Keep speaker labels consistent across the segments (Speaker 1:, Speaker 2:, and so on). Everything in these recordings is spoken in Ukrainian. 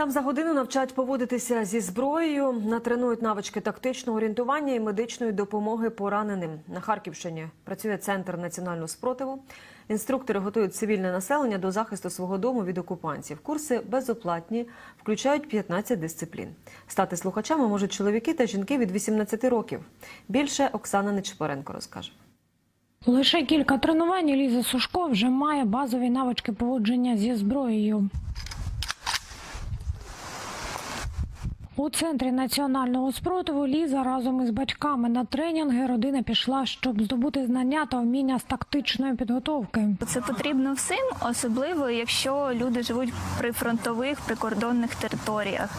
Speaker 1: Там за годину навчать поводитися зі зброєю, натренують навички тактичного орієнтування і медичної допомоги пораненим. На Харківщині працює центр національного спротиву. Інструктори готують цивільне населення до захисту свого дому від окупантів. Курси безоплатні, включають 15 дисциплін. Стати слухачами можуть чоловіки та жінки від 18 років. Більше Оксана Нечипоренко розкаже.
Speaker 2: Лише кілька тренувань Ліза Сушко вже має базові навички поводження зі зброєю. У центрі національного спротиву Ліза разом із батьками на тренінги родина пішла, щоб здобути знання та вміння з тактичної підготовки.
Speaker 3: Це потрібно всім, особливо якщо люди живуть при фронтових прикордонних територіях.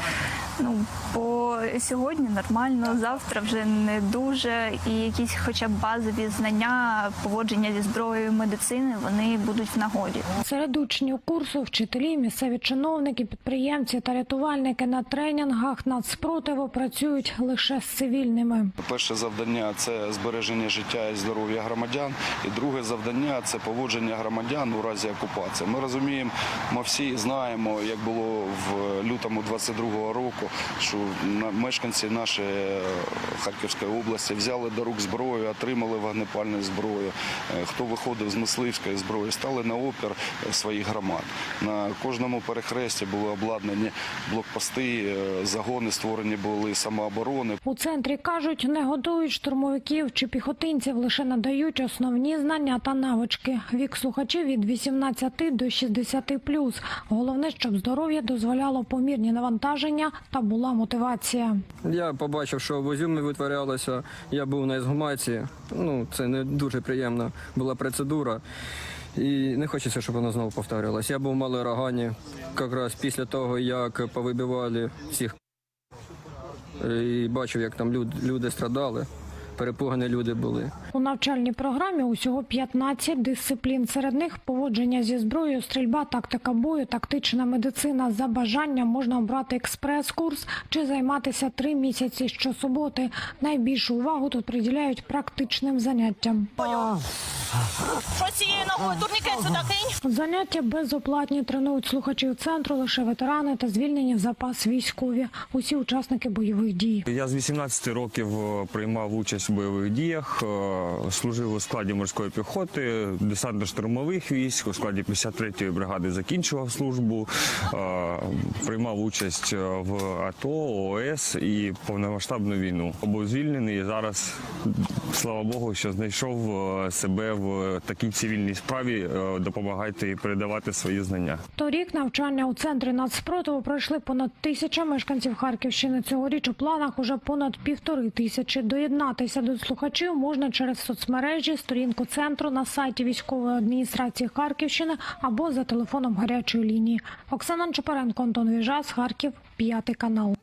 Speaker 3: Ну бо сьогодні нормально, завтра вже не дуже, і якісь, хоча б базові знання поводження зі зброєю медицини, вони будуть в нагоді.
Speaker 2: Серед учнів курсу вчителі, місцеві чиновники, підприємці та рятувальники на тренінгах нацспротиву працюють лише з цивільними.
Speaker 4: Перше завдання це збереження життя і здоров'я громадян. І друге завдання це поводження громадян у разі окупації. Ми розуміємо, ми всі знаємо, як було в лютому 22-го року, що мешканці нашої е, Харківської області взяли до рук зброю, отримали вогнепальну зброю. Е, Хто виходив з мисливської зброї, стали на опір е, своїх громад. На кожному перехресті були обладнані блокпости, загони створені були самооборони.
Speaker 2: У центрі кажуть, не готують штурмовиків чи піхотинців, лише надають основні знання та навички. Вік слухачів від 18 до 60 Головне, щоб здоров'я дозволяло помірні навантаження та була мотивація.
Speaker 5: Я побачив, що в Ізюмі витворялося. Я був на ізгумації. Ну, це не дуже приємна була процедура. І не хочеться, щоб вона знову повторювалась. Я був в Рогані, якраз після того, як повибивали всіх. І бачив, як там люди, люди страдали, перепугані люди були.
Speaker 2: У навчальній програмі усього 15 дисциплін. Серед них поводження зі зброєю, стрільба, тактика бою, тактична медицина. За бажанням можна обрати експрес-курс чи займатися три місяці щосуботи. Найбільшу увагу тут приділяють практичним заняттям.
Speaker 6: Що з цією ногою? Турнікет сюди кинь.
Speaker 2: Заняття безоплатні тренують слухачів центру лише ветерани та звільнені в запас військові. Усі учасники бойових дій.
Speaker 7: Я з 18 років е, приймав участь у бойових діях, е, служив у складі морської піхоти, десантно-штурмових військ, у складі 53-ї бригади закінчував службу, е, приймав участь в АТО, ООС і повномасштабну війну. Був звільнений і зараз, слава Богу, що знайшов себе в такій цивільній справі, е, допомагати і передавати свої знання.
Speaker 2: Торік навчання у центрі нацспротиву пройшли понад тисяча мешканців Харківщини. Цьогоріч у планах уже понад півтори тисячі. Доєднатися до слухачів можна через соцмережі, сторінку центру на сайті військової адміністрації Харківщини або за телефоном гарячої лінії. Оксана Чапаренко, Антон Віжас, Харків, п'ятий канал.